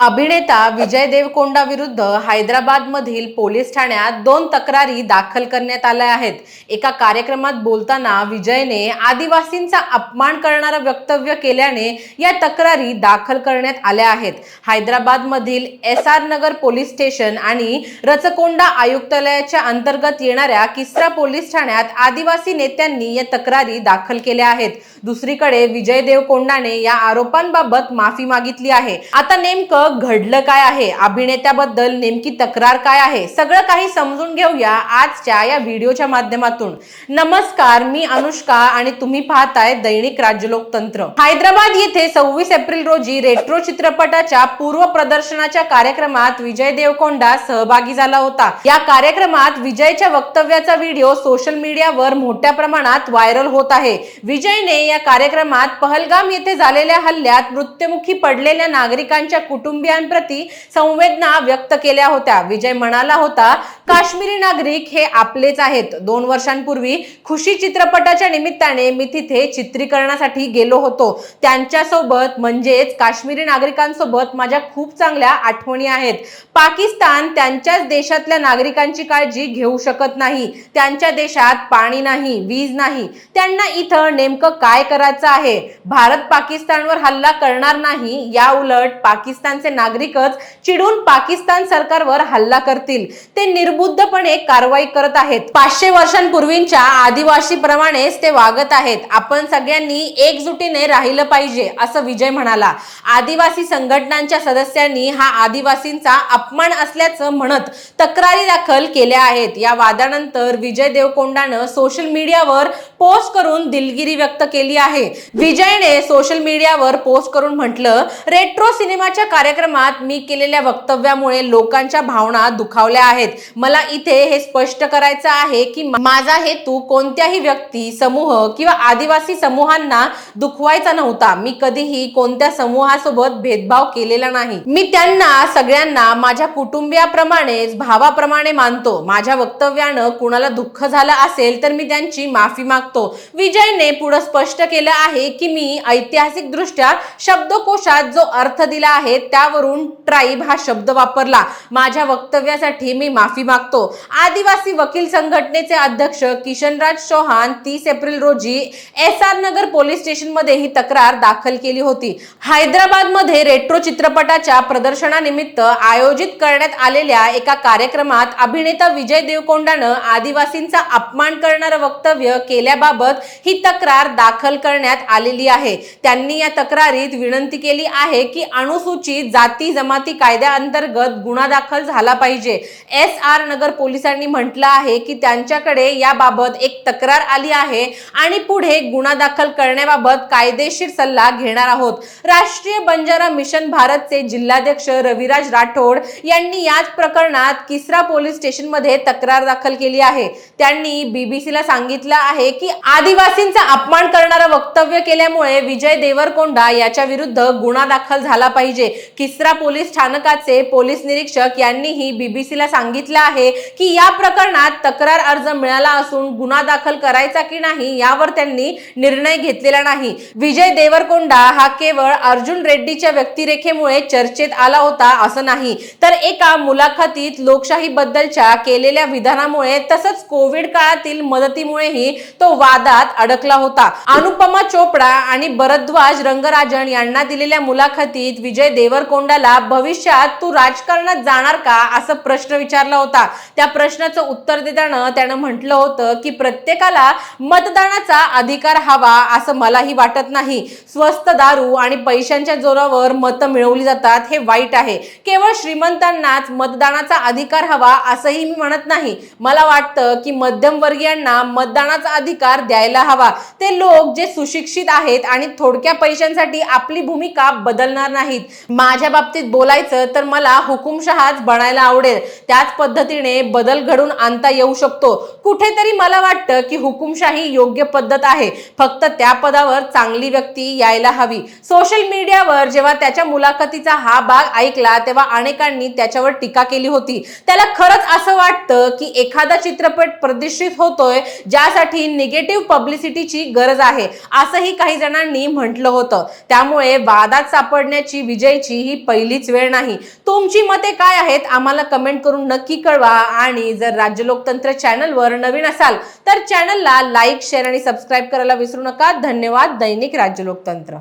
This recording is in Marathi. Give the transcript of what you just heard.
अभिनेता विजय देवकोंडा विरुद्ध हैदराबाद मधील पोलीस ठाण्यात दोन तक्रारी दाखल करण्यात आल्या आहेत. एका कार्यक्रमात बोलताना विजयने आदिवासींचा अपमान करणारं वक्तव्य केल्याने या तक्रारी दाखल करण्यात आल्या आहेत. हैदराबाद मधील S R Nagar police station आणि रचकोंडा आयुक्तालयाच्या अंतर्गत येणाऱ्या किस्रा पोलीस ठाण्यात आदिवासी नेत्यांनी या तक्रारी दाखल केल्या आहेत. दुसरीकडे विजय देवकोंडाने या आरोपांबाबत माफी मागितली आहे. आता नेमकं घडलं काय आहे? अभिनेत्याबद्दल नेमकी तक्रार काय आहे? सगळं काही समजून घेऊया आजच्या या व्हिडिओच्या माध्यमातून. नमस्कार मी अनुष्का आणि तुम्ही पाहताय दैनिक राज्यलोकतंत्र. हैदराबाद येथे सव्वीस एप्रिल रोजी रेट्रो चित्रपटाच्या पूर्व प्रदर्शनाच्या कार्यक्रमात विजय देवकोंडा सहभागी झाला होता. या कार्यक्रमात विजयच्या वक्तव्याचा व्हिडिओ सोशल मीडियावर मोठ्या प्रमाणात व्हायरल होत आहे. विजयने या कार्यक्रमात पहलगाम येथे झालेल्या हल्ल्यात मृत्युमुखी पडलेल्या नागरिकांच्या कुटुंब कुटुंबियांप्रती संवेदना व्यक्त केल्या होत्या. विजय म्हणाला होता काश्मीरी नागरिक हे आपलेच आहेत. दोन वर्षांपूर्वी खुशी चित्रपटाच्या निमित्ताने मी तिथे चित्रीकरणासाठी गेलो होतो. त्यांच्यासोबत म्हणजेच काश्मीरी नागरिकांसोबत माझ्या खूप चांगल्या आठवणी आहेत. पाकिस्तान त्यांच्याच देशातल्या नागरिकांची काळजी घेऊ शकत नाही. त्यांच्या देशात पाणी नाही वीज नाही. त्यांना इथं नेमकं काय करायचं आहे? भारत पाकिस्तानवर हल्ला करणार नाही या उलट पाकिस्तानचे नागरिकच चिडून पाकिस्तान सरकारवर हल्ला करतील. ते निर्बुद्धपणे कारवाई करत आहेत. पाचशे वर्षांपूर्वींच्या आदिवासी प्रमाणेच ते वागत आहेत. आपण सगळ्यांनी एकजुटीने राहिलं पाहिजे असं विजय म्हणाला. आदिवासी संघटनांच्या सदस्यांनी हा आदिवासींचा अपमान असल्याचं म्हणत तक्रारी दाखल केल्या आहेत. या वादानंतर विजय देवकोंडानं सोशल मीडियावर पोस्ट करून दिलगिरी व्यक्त केली आहे. विजयने सोशल मीडियावर पोस्ट करून म्हटलं रेट्रो सिनेमाच्या कार्यक्रमात मी केलेल्या वक्तव्यामुळे लोकांच्या भावना दुखावल्या आहेत. मला इथे हे स्पष्ट करायचं आहे की माझा हेतू कोणत्याही व्यक्ती समूह किंवा आदिवासी समूहांना दुखवायचा नव्हता. मी कधीही कोणत्या समूहासोबत भेदभाव केलेला नाही. मी त्यांना सगळ्यांना माझ्या कुटुंबियाप्रमाणेच भावाप्रमाणे मानतो. माझ्या वक्तव्यानं कुणाला दुःख झालं असेल तर मी त्यांची माफी मागतो. विजयने पुढे स्पष्ट केलं आहे की मी ऐतिहासिक दृष्ट्या शब्दकोशात जो अर्थ दिला आहे त्या त्यावरून ट्राईब हा शब्द वापरला. माझ्या वक्तव्यासाठी मी माफी मागतो. आदिवासी वकील संघटनेचे अध्यक्ष किशनराज चौहान तीस एप्रिल रोजी एस आर नगर पोलीस स्टेशनमध्ये ही तक्रार दाखल केली होती. हैदराबादमध्ये रेट्रो चित्रपटाच्या प्रदर्शनानिमित्त आयोजित करण्यात आलेल्या एका कार्यक्रमात अभिनेता विजय देवकोंडानं आदिवासींचा अपमान करणारं वक्तव्य केल्याबाबत ही तक्रार दाखल करण्यात आलेली आहे. त्यांनी या तक्रारीत विनंती केली आहे की अनुसूचित जाती जमाती कायद्याअंतर्गत गुन्हा दाखल झाला पाहिजे. एस आर नगर पोलिसांनी म्हटलं आहे की त्यांच्याकडे याबाबत एक तक्रार आली आहे आणि पुढे गुन्हा दाखल करण्याबाबत कायदेशीर सल्ला घेणार आहोत. राष्ट्रीय बंजारा मिशन भारतचे जिल्हाध्यक्ष रविराज राठोड यांनी याच प्रकरणात किसरा पोलीस स्टेशनमध्ये तक्रार दाखल केली आहे. त्यांनी बीबीसीला सांगितलं आहे की आदिवासींचा अपमान करणारं वक्तव्य केल्यामुळे विजय देवरकोंडा याच्या विरुद्ध गुन्हा दाखल झाला पाहिजे. तिसरा पोलीस स्थानकाचे पोलीस निरीक्षक यांनीही बीबीसीला सांगितलं आहे की या प्रकरणात तक्रार अर्ज मिळाला असून गुन्हा दाखल करायचा की नाही यावर त्यांनी निर्णय घेतलेला नाही. विजय देवरकोंडा हा केवळ अर्जुन रेड्डीच्या व्यक्तिरेखेमुळे चर्चेत आला होता असं नाही. तर एका मुलाखतीत लोकशाही बद्दलच्या केलेल्या विधानामुळे तसंच कोविड काळातील मदतीमुळेही तो वादात अडकला होता. अनुपमा चोपडा आणि भरद्वाज रंगराजन यांना दिलेल्या मुलाखतीत विजय देवरकोंडा देवरकोंडाला भविष्यात तू राजकारणात जाणार का असं प्रश्न विचारला होता. त्या प्रश्नाचं उत्तर देताना त्यानं म्हटलं होतं की प्रत्येकाला मतदानाचा अधिकार हवा असं मलाही वाटत नाही. स्वस्त दारू आणि पैशांच्या जोरावर मतं मिळवली जातात हे वाईट आहे. केवळ श्रीमंतांनाच मतदानाचा अधिकार हवा असंही मी म्हणत नाही. मला वाटतं की मध्यमवर्गीयांना मतदानाचा अधिकार द्यायला हवा. ते लोक जे सुशिक्षित आहेत आणि थोडक्या पैशांसाठी आपली भूमिका बदलणार नाहीत. माझ्या बाबतीत बोलायचं तर मला हुकुमशहाच बनायला आवडेल. त्याच पद्धतीने बदल घडून आणता येऊ शकतो. कुठेतरी मला वाटतं की हुकुमशाही योग्य पद्धत आहे. फक्त त्या पदावर चांगली व्यक्ती यायला हवी. सोशल मीडियावर जेव्हा त्याच्या मुलाखतीचा हा भाग ऐकला तेव्हा अनेकांनी त्याच्यावर टीका केली होती. त्याला खरंच असं वाटतं की एखादा चित्रपट प्रदर्शित होतोय ज्यासाठी निगेटिव्ह पब्लिसिटीची गरज आहे असंही काही जणांनी म्हटलं होतं. त्यामुळे वादात सापडण्याची विजयची ही पहिलीच वेळ नाही. तुमची मते काय आहेत? आम्हाला कमेंट करून नक्की कळवा. आणि जर राज्य लोकतंत्र चॅनलवर नवीन असाल तर चॅनलला लाईक शेअर आणि सबस्क्राईब करायला विसरू नका. धन्यवाद. दैनिक राज्य लोकतंत्र.